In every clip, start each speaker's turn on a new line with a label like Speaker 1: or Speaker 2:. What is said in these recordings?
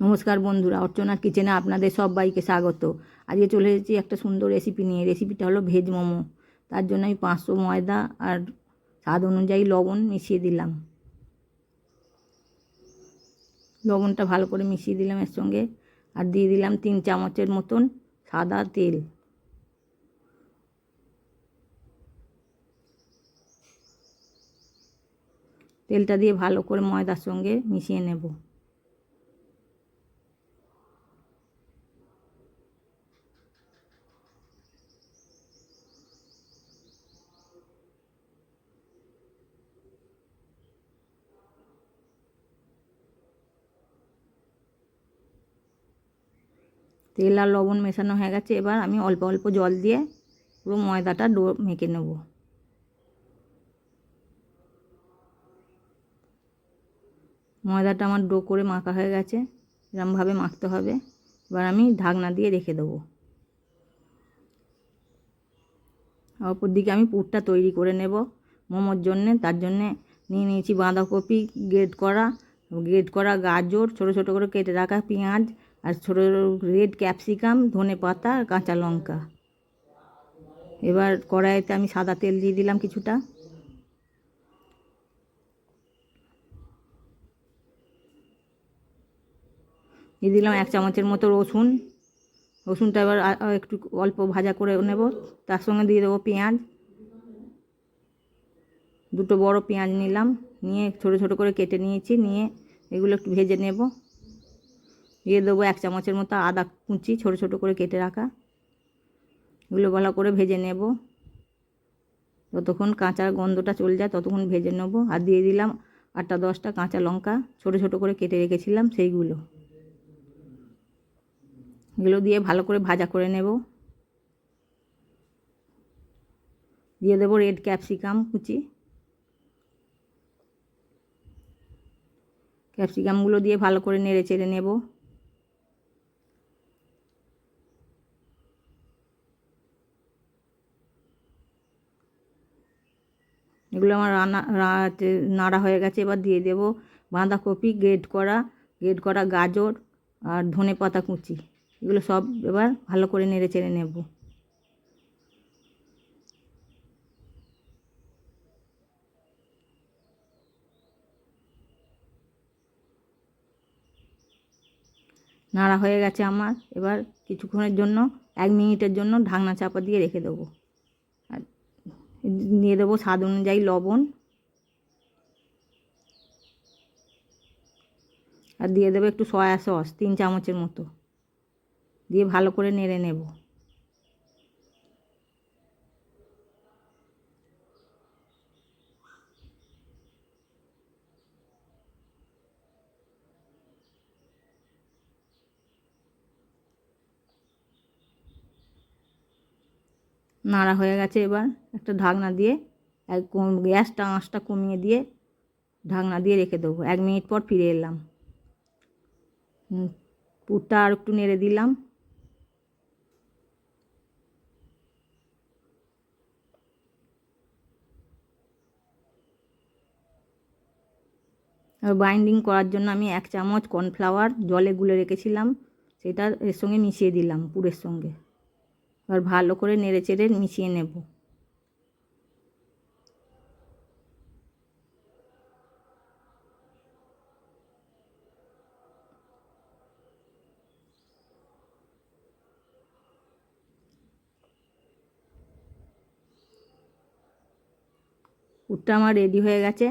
Speaker 1: নমস্কার বন্ধুরা, অর্চনার কিচেনে আপনাদের সবাইকে স্বাগত। আজকে চলে এসেছি একটা সুন্দর রেসিপি নিয়ে। রেসিপিটা হলো ভেজ মোমো। তার জন্য আমি পাঁচশো ময়দা আর স্বাদ অনুযায়ী লবণ মিশিয়ে দিলাম। লবণটা ভালো করে মিশিয়ে দিলাম এর সঙ্গে। আর দিয়ে দিলাম তিন চামচের মতন সাদা তেল। তেলটা দিয়ে ভালো করে ময়দার সঙ্গে মিশিয়ে নেব। তেল আর লবণ মেশানো হয়ে গেছে, এবার আমি অল্প অল্প জল দিয়ে পুরো ময়দাটা ডো, মেখে নেব। ময়দাটা আমার ডো করে মাখা হয়ে গেছে, এরমভাবে মাখতে হবে। এবার আমি ঢাকনা দিয়ে রেখে দেবো। অপর দিকে আমি পুরটা তৈরি করে নেব। মোমোর জন্যে, তার জন্যে নিয়ে নিয়েছি বাঁধাকপি গ্রেড করা গ্রেড করা গাজর, ছোটো ছোটো করে কেটে রাখা পেঁয়াজ আর ছোটো রেড ক্যাপসিকাম ধনে পাতা আর কাঁচা লঙ্কা। এবার কড়াইতে আমি সাদা তেল দিয়ে দিলাম কিছুটা। দিয়ে দিলাম এক চামচের মতো রসুন। রসুনটা এবার একটু অল্প ভাজা করে নেব। তার সঙ্গে দিয়ে দেবো পেঁয়াজ। দুটো বড় পেঁয়াজ নিলাম। নিয়ে ছোট ছোট করে কেটে নিয়েছি। নিয়ে এগুলো একটু ভেজে নেব। দিয়ে দেবো এক চামচের মতো আদা কুচি ছোট ছোট করে কেটে রাখা। এগুলো ভালো করে ভেজে নেব। যতক্ষণ কাঁচা গন্ধটা চলে যায় ততক্ষণ ভেজে নেব। আর দিয়ে দিলাম আটটা দশটা কাঁচা লঙ্কা ছোট ছোট করে কেটে রেখেছিলাম সেইগুলো। এগুলো দিয়ে ভালো করে ভাজা করে নেব। দিয়ে দেবো রেড ক্যাপসিকাম কুচি। ক্যাপসিকামগুলো দিয়ে ভালো করে নেড়ে চেড়ে নেব। এগুলো আমার রান্না নাড়া হয়ে গেছে, এবার দিয়ে দেব বাঁধাকপি গ্রেড করা গ্রেড করা গাজর আর ধনে পাতা কুচি। এগুলো সব এবার ভালো করে নেড়ে চেড়ে নেব। নাড়া হয়ে গেছে আমার। এবার কিছুক্ষণের জন্য, এক মিনিটের জন্য ঢাকনা চাপা দিয়ে রেখে দেবো। দিয়ে দেবো স্বাদ অনুযায়ী লবণ। আর দিয়ে দেবো একটু সয়া সস, তিন চামচের মতো। দিয়ে ভালো করে নেড়ে নেব। নাড়া হয়ে গেছে এবার, একটা ঢাকনা দিয়ে এক গ্যাসটা, আঁচটা কমিয়ে দিয়ে ঢাকনা দিয়ে রেখে দেবো। এক মিনিট পর ফিরে এলাম। পুরটা আর একটু নেড়ে দিলাম। বাইন্ডিং করার জন্য আমি এক চামচ কর্নফ্লাওয়ার জলে গুলে রেখেছিলাম, সেটা এর সঙ্গে মিশিয়ে দিলাম পুরের সঙ্গে। এবার ভালো করে নেড়ে চেড়ে মিশিয়ে নেব। পুরটা আমার রেডি হয়ে গেছে।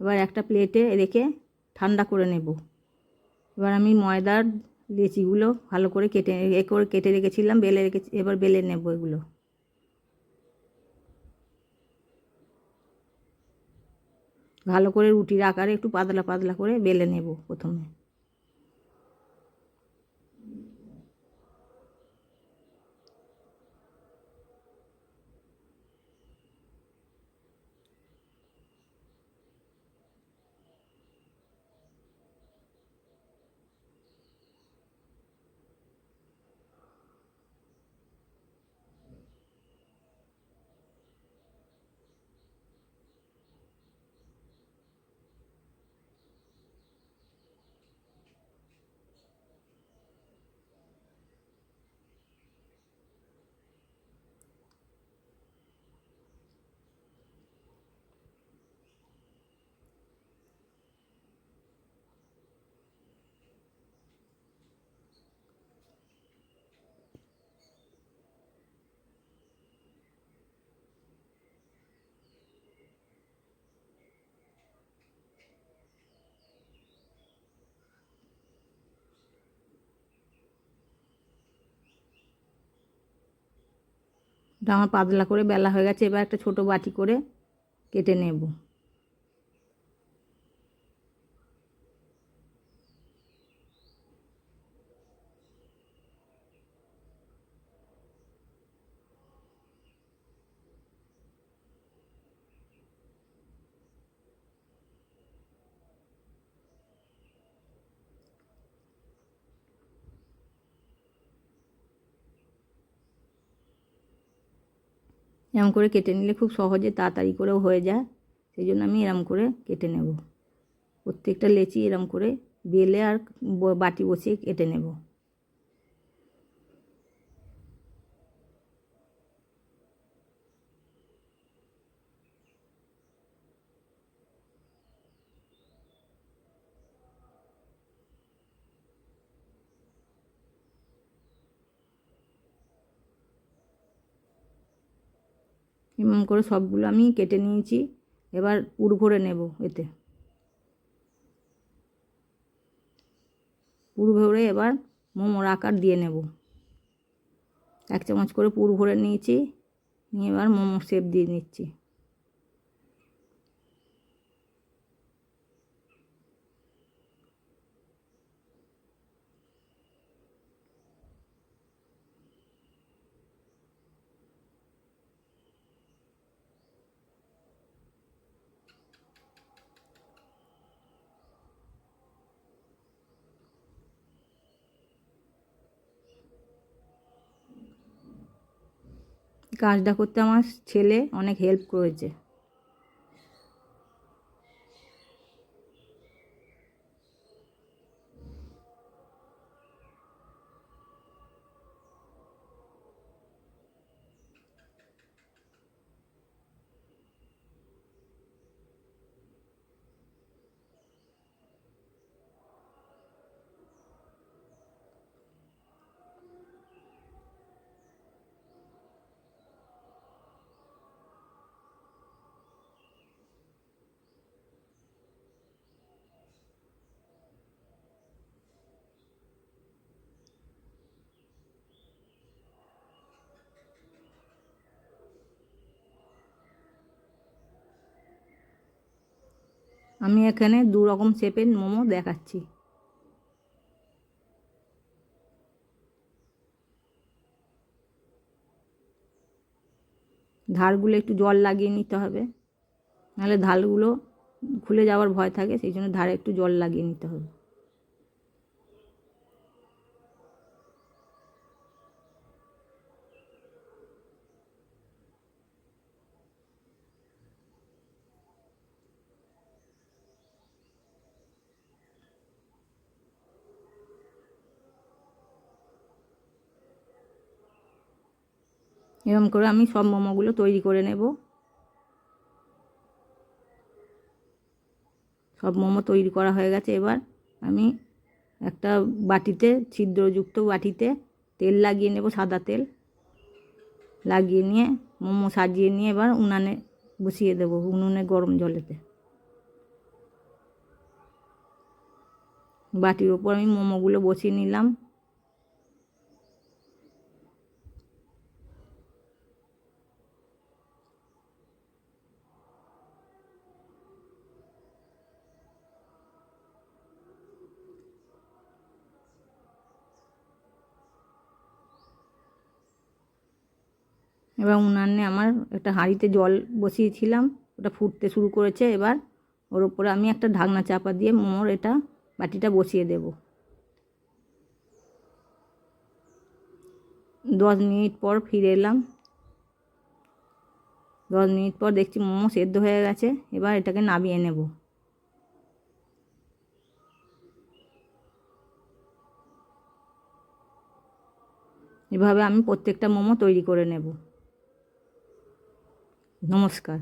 Speaker 1: এবার একটা প্লেটে রেখে ঠান্ডা করে নেব। এবার আমি ময়দার লেচিগুলো ভালো করে কেটে, এ করে কেটে রেখেছিলাম, বেলে রেখেছি, এবার বেলে নেব এগুলো। ভালো করে রুটির আকারে একটু পাতলা পাতলা করে বেলে নেব প্রথমে। আমার পাতলা করে বেলা হয়ে গেছে এবার একটা ছোট বাটি করে কেটে নেব। এরম করে কেটে নিলে খুব সহজে তাড়াতাড়ি করেও হয়ে যায়। সেই জন্য আমি এরম করে কেটে নেব। প্রত্যেকটা লেচি এরম করে বেলে আর বাটি বসিয়ে কেটে নেব। এমন করে সবগুলো আমি কেটে নিয়েছি। এবার পুর ভরে নেব এতে। পুর ভরে এবার মোমোর আকার দিয়ে নেব। এক চামচ করে পুর ভরে নিয়েছি। নিয়ে এবার মোমো শেপ দিয়ে নিচ্ছি। কাজটা করতে আমার ছেলে অনেক হেল্প করেছে। আমি এখানে দু রকম শেপের মোমো দেখাচ্ছি। ধারগুলো একটু জল লাগিয়ে নিতে হবে। নাহলে ধারগুলো খুলে যাওয়ার ভয় থাকে, সেই জন্য ধারে একটু জল লাগিয়ে নিতে হবে। এরকম করে আমি সব মোমোগুলো তৈরি করে নেব। সব মোমো তৈরি করা হয়ে গেছে এবার। আমি একটা বাটিতে, ছিদ্রযুক্ত বাটিতে তেল লাগিয়ে নেব, সাদা তেল। লাগিয়ে নিয়ে মোমো সাজিয়ে নিয়ে এবার উনানে বসিয়ে দেবো, উনুনে গরম জলেতে। বাটির ওপর আমি মোমোগুলো বসিয়ে নিলাম। এবার উনানে আমার একটা হাঁড়িতে জল বসিয়েছিলাম, ওটা ফুটতে শুরু করেছে, এবার ওর ওপরে আমি একটা ঢাকনা চাপা দিয়ে মোমোর এটা বাটিটা বসিয়ে দেব। দশ মিনিট পর ফিরে এলাম। দশ মিনিট পর দেখছি মোমো সেদ্ধ হয়ে গেছে, এবার এটাকে নামিয়ে নেব। এভাবে আমি প্রত্যেকটা মোমো তৈরি করে নেব। নমস্কার।